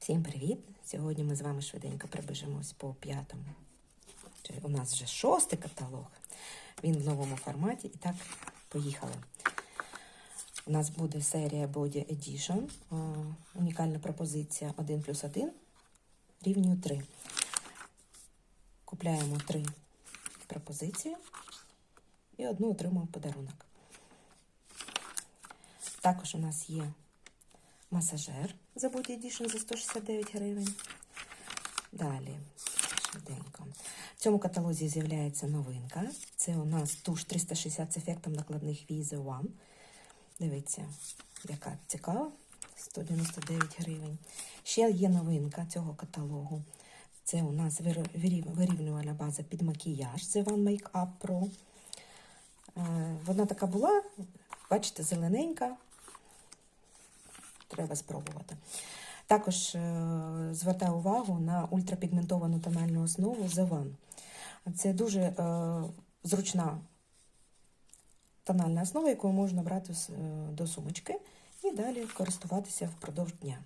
Всім привіт! Сьогодні ми з вами швиденько пробіжимось по п'ятому. У нас вже шостий каталог. Він в новому форматі. І так, поїхали. У нас буде серія Body Edition. Унікальна пропозиція 1 плюс 1 рівнює 3. Купляємо три пропозиції і одну отримуємо подарунок. Також у нас є масажер за Body Edition за 169 гривень. Далі, швиденько. В цьому каталозі з'являється новинка. Це у нас туш 360 з ефектом накладних вій The One. Дивіться, яка цікава. 199 гривень. Ще є новинка цього каталогу. Це у нас вирівнювальна база під макіяж The One Makeup Pro. Е, Вона така була, бачите, зелененька. Треба спробувати. Також е, звертаю увагу на ультрапігментовану тональну основу One. Це дуже е, зручна тональна основа, яку можна брати е, до сумочки і далі користуватися впродовж дня.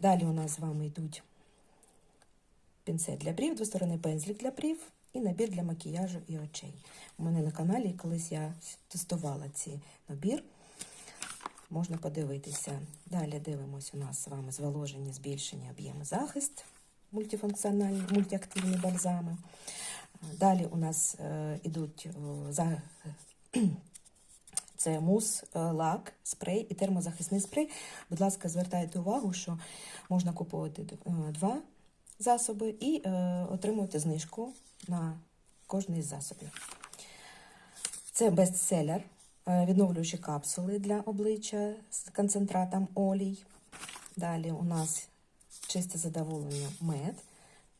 Далі у нас з вами йдуть пінцет для брів, двосторонний пензлик для брів і набір для макіяжу і очей. У мене на каналі колись я тестувала цей набір. Можна подивитися. Далі дивимося у нас з вами зволоження, збільшення об'єму захист, мультифункціональні, мультиактивні бальзами. Далі у нас е, ідуть о, за, це мус, е, лак, спрей і термозахисний спрей. Будь ласка, звертайте увагу, що можна купувати е, два засоби і е, отримувати знижку на кожний із засобів. Це бестселер, е, відновлюючі капсули для обличчя з концентратом олій. Далі у нас чисте задоволення мед,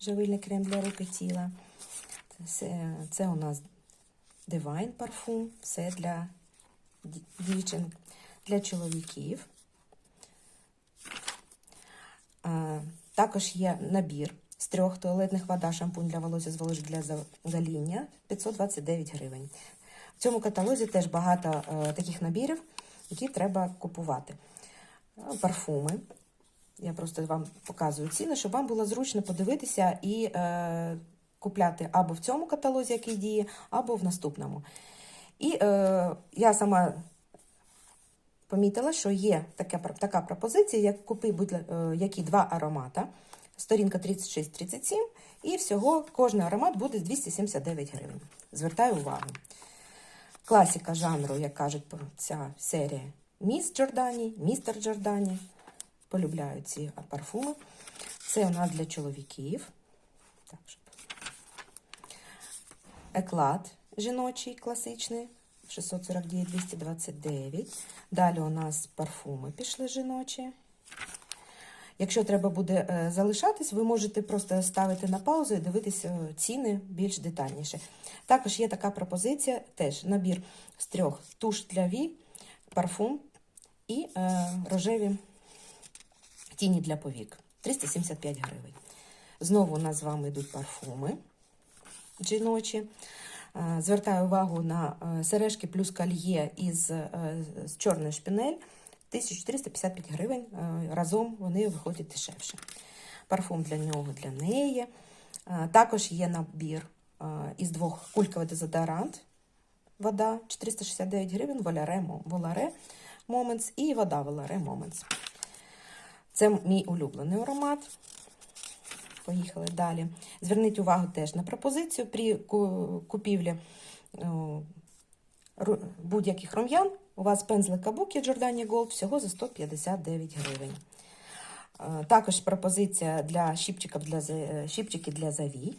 живильний крем для рук і тіла. Це, це у нас Divine парфум, все для ді- дівчин, для чоловіків. Також є набір з трьох туалетних вода, шампунь для волосся, зволожить для за- гоління 529 гривень. В цьому каталозі теж багато е, таких набірів, які треба купувати. Е, Парфуми. Я просто вам показую ціни, щоб вам було зручно подивитися і е, купляти або в цьому каталозі, який діє, або в наступному. І е, я сама помітила, що є така, така пропозиція, як купи будь, е, два аромата, сторінка 36-37, і всього кожен аромат буде 279 гривень. Звертаю увагу. Класика жанру, як кажуть ця серія, Міс Джордані, Містер Джордані. Полюбляю ці парфуми. Це у нас для чоловіків. Так, щоб. Еклад жіночий, класичний, 649-229. Далі у нас парфуми пішли жіночі. Якщо треба буде е, залишатись, ви можете просто ставити на паузу і дивитися е, ціни більш детальніше. Також є така пропозиція, теж набір з трьох туш для вій, парфум і е, рожеві тіні для повік. 375 гривень. Знову у нас з вами йдуть парфуми жіночі. Е, Звертаю увагу на сережки плюс кольє із чорної шпінель. 1455 гривень. Е, Разом вони виходять дешевше. Парфум для нього, для неї. Е, Також є набір е, із двох кульковий дезодорант. Вода 469 гривень, Воларе, Мо- Воларе Moments і вода Воларе Moments. Це мій улюблений аромат. Поїхали далі. Зверніть увагу теж на пропозицію при купівлі будь-яких рум'ян. У вас пензлик Кабуки Giordani Gold всього за 159 гривень. Е, Також пропозиція для щіпчиків для, е, щіпчики для завій.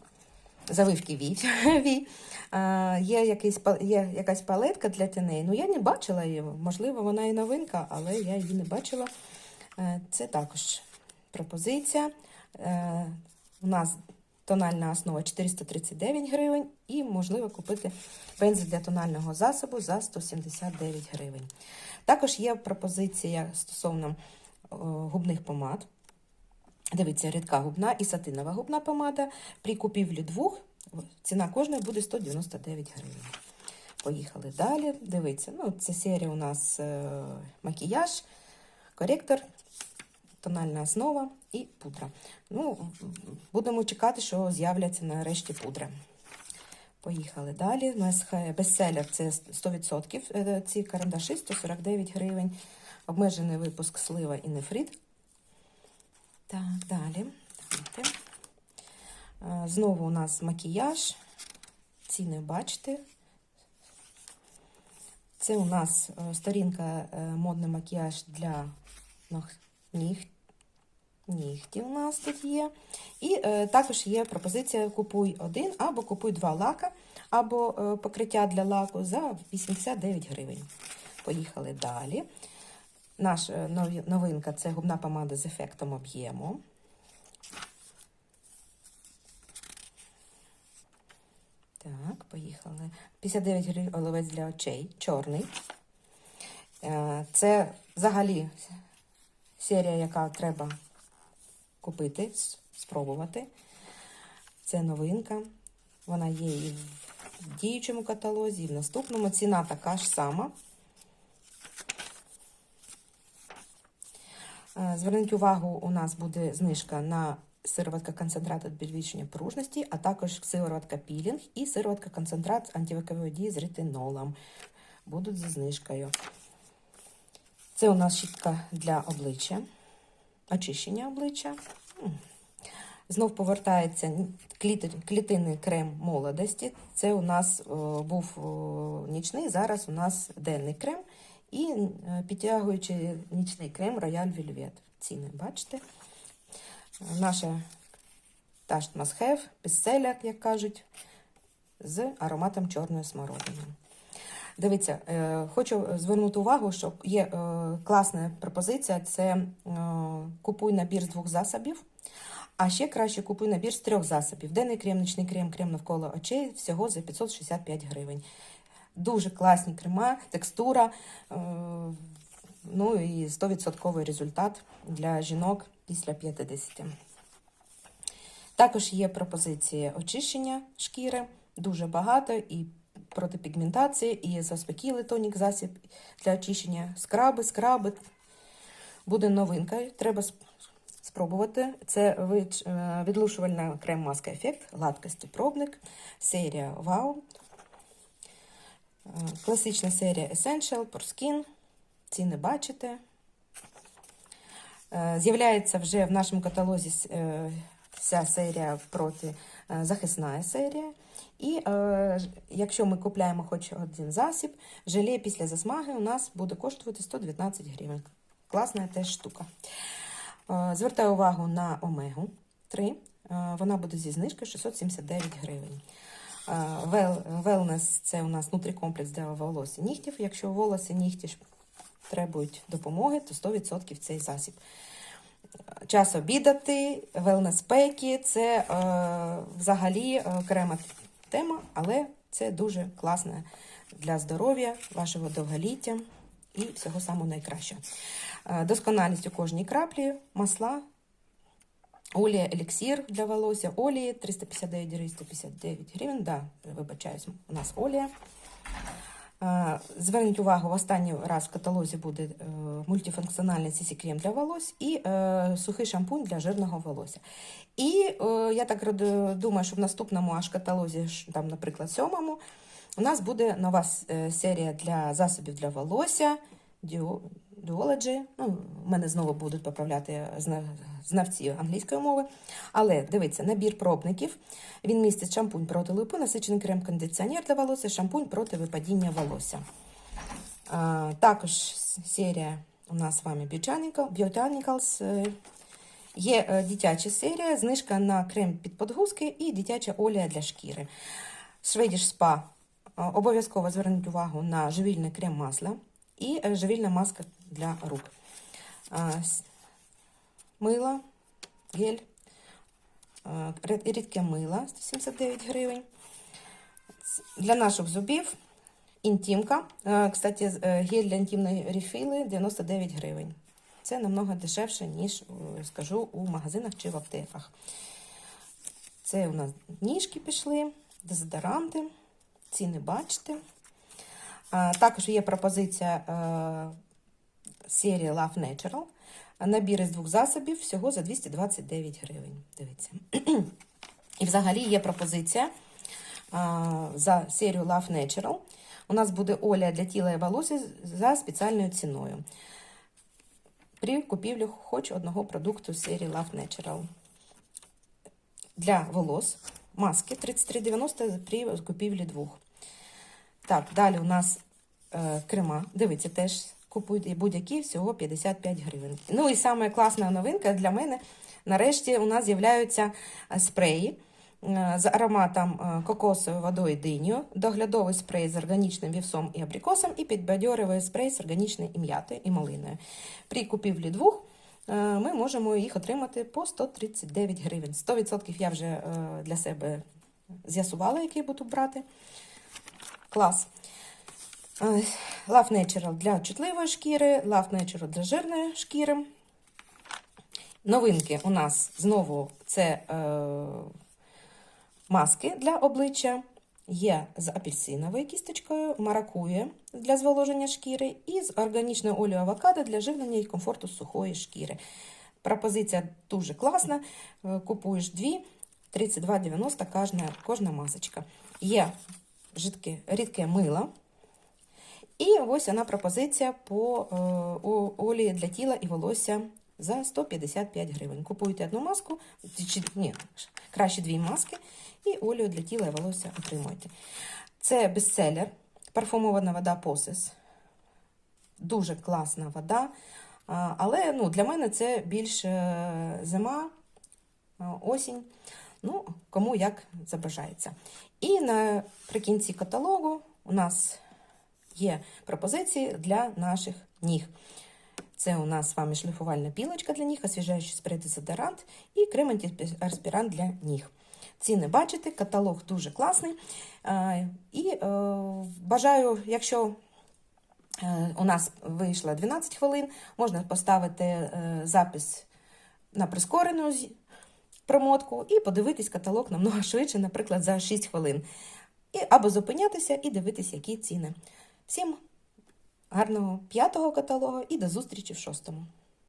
Завивки вій. вій. Е, Є, якийсь, є якась палетка для тіней. Ну, я не бачила її. Можливо, вона і новинка, але я її не бачила. Це також пропозиція. У нас тональна основа 439 гривень і можливо купити пензель для тонального засобу за 179 гривень. Також є пропозиція стосовно губних помад. Дивіться, рідка губна і сатинова губна помада. При купівлі двох ціна кожної буде 199 гривень. Поїхали далі. Дивіться, ну, це серія у нас е, макіяж, коректор тональна основа і пудра. Ну, будемо чекати, що з'являться нарешті пудри. Поїхали далі. У нас хай- бестселер це 100%. Е, Ці карандаші 149 гривень. Обмежений випуск слива і нефрит. Так, далі. Е, Знову у нас макіяж. Ціни бачите. Це у нас е, сторінка е, модний макіяж для ног- ніг... нігтів у нас тут є. І е, також є пропозиція купуй один або купуй два лака, або е, покриття для лаку за 89 гривень. Поїхали далі. Наша новинка це губна помада з ефектом об'єму. Так, поїхали. 59 гривень оловець для очей, чорний. Е, Це взагалі серія, яка треба купити, спробувати. Це новинка. Вона є і в діючому каталозі, і в наступному. Ціна така ж сама. Е, Зверніть увагу, у нас буде знижка на сироватка концентрат від підвищення пружності, а також сироватка пілінг і сироватка концентрат з антивекової дії з ретинолом. Будуть зі знижкою. Це у нас щітка для обличчя, очищення обличчя. Знов повертається клітинний крем молодості. Це у нас був нічний, зараз у нас денний крем. І е, підтягуючи нічний крем Royal Velvet. Ціни, бачите? Наша Must Have, бестселер, як кажуть, з ароматом чорної смородини. Дивіться, е, хочу звернути увагу, що є е, класна пропозиція: це е, купуй набір з двох засобів. А ще краще купуй набір з трьох засобів. Денний крем, нічний крем, крем навколо очей всього за 565 гривень. Дуже класні крема, текстура, ну і 100% результат для жінок після 50. Також є пропозиції очищення шкіри, дуже багато, і протипігментації, і заспокійливий тонік засіб для очищення, скраби, скраби. Буде новинка, треба спробувати. Це е, відлушувальна крем-маска ефект, гладкості пробник, серія Wow. Е, Класична серія Essential, Porskin. Ціни бачите. Е, З'являється вже в нашому каталозі вся серія проти е, захисна серія. І е, якщо ми купляємо хоч один засіб, желе після засмаги у нас буде коштувати 119 гривень. Класна теж штука. Е, Звертаю увагу на омегу 3. Е, Вона буде зі знижкою 679 гривень. Е, Wellness – це у нас нутрикомплекс для волосся нігтів. Якщо волосся нігті требують допомоги, то 100% цей засіб. Час обідати, wellness пеки це е, взагалі е, окрема тема, але це дуже класно для здоров'я, вашого довголіття і всього самого найкращого. Е, досконалість у кожній краплі, масла, олія, еліксір для волосся, олії 359 гривень, 159 гривень. Да, вибачаюсь, у нас олія. Зверніть увагу, в останній раз в каталозі буде е, мультифункціональний cc крем для волос і е, сухий шампунь для жирного волосся. І е, я так думаю, що в наступному аж каталозі, там, наприклад, сьомому, у нас буде нова серія для засобів для волосся. Duology. Ну, мене знову будуть поправляти знавці англійської мови. Але дивіться, набір пробників. Він містить шампунь проти липу, насичений крем-кондиціонер для волосся, шампунь проти випадіння волосся. А, також серія у нас з вами Botanical, Botanicals. Е, Є е, дитяча серія, знижка на крем під подгузки і дитяча олія для шкіри. Swedish Spa. Е, Обов'язково зверніть увагу на живільний крем масла і живільна маска для рук. Мило, гель, рідке мило 179 гривень. Для наших зубів інтімка. Кстати, е, гель для інтимної рефіли 99 гривень. Це намного дешевше, ніж, скажу, у магазинах чи в аптеках. Це у нас ніжки пішли, дезодоранти, ціни бачите. Також є пропозиція е, серії Love Natural. Набір із двох засобів всього за 229 гривень. Дивіться. І взагалі є пропозиція а, за серію Love Natural. У нас буде олія для тіла і волосся за спеціальною ціною. При купівлі хоч одного продукту серії Love Natural. Для волос маски 33,90 при купівлі двох. Так, далі у нас е, крема. Дивіться, теж купуйте будь-які, всього 55 гривень. Ну і саме класна новинка для мене. Нарешті у нас з'являються е, спреї е, з ароматом е, кокосової водою диню, доглядовий спрей з органічним вівсом і абрикосом, і підбадьоривий спрей з органічною і м'ятою і малиною. При купівлі двох ми можемо їх отримати по 139 гривень. 100% я вже для себе з'ясувала, який буду брати. Клас. Е, Love Natural для чутливої шкіри, Love Natural для жирної шкіри. Новинки у нас знову це е, маски для обличчя. Є з апельсиновою кісточкою, маракує для зволоження шкіри і з органічною олією авокадо для живлення і комфорту сухої шкіри. Пропозиція дуже класна. Е, Купуєш дві, 32,90 кожна, кожна масочка. Є жидке, рідке мило. І ось вона пропозиція по е, олії для тіла і волосся за 155 гривень. Купуєте одну маску, чи, ні, краще дві маски, і олію для тіла і волосся отримуєте. Це бестселер, парфумована вода Посес. Дуже класна вода. Але ну, для мене це більш е, зима, осінь. Ну, кому як забажається. І наприкінці каталогу у нас є пропозиції для наших ніг. Це у нас з вами шліфувальна пілочка для ніг, освіжаючий спрей дезодорант і крем антиперспірант для ніг. Ціни бачите, каталог дуже класний. І е, бажаю, якщо е, у нас вийшло 12 хвилин, можна поставити е, запис на прискорену промотку і подивитись каталог намного швидше, наприклад, за 6 хвилин. Або зупинятися і дивитися, які ціни. Всім гарного п'ятого каталогу і до зустрічі в шостому.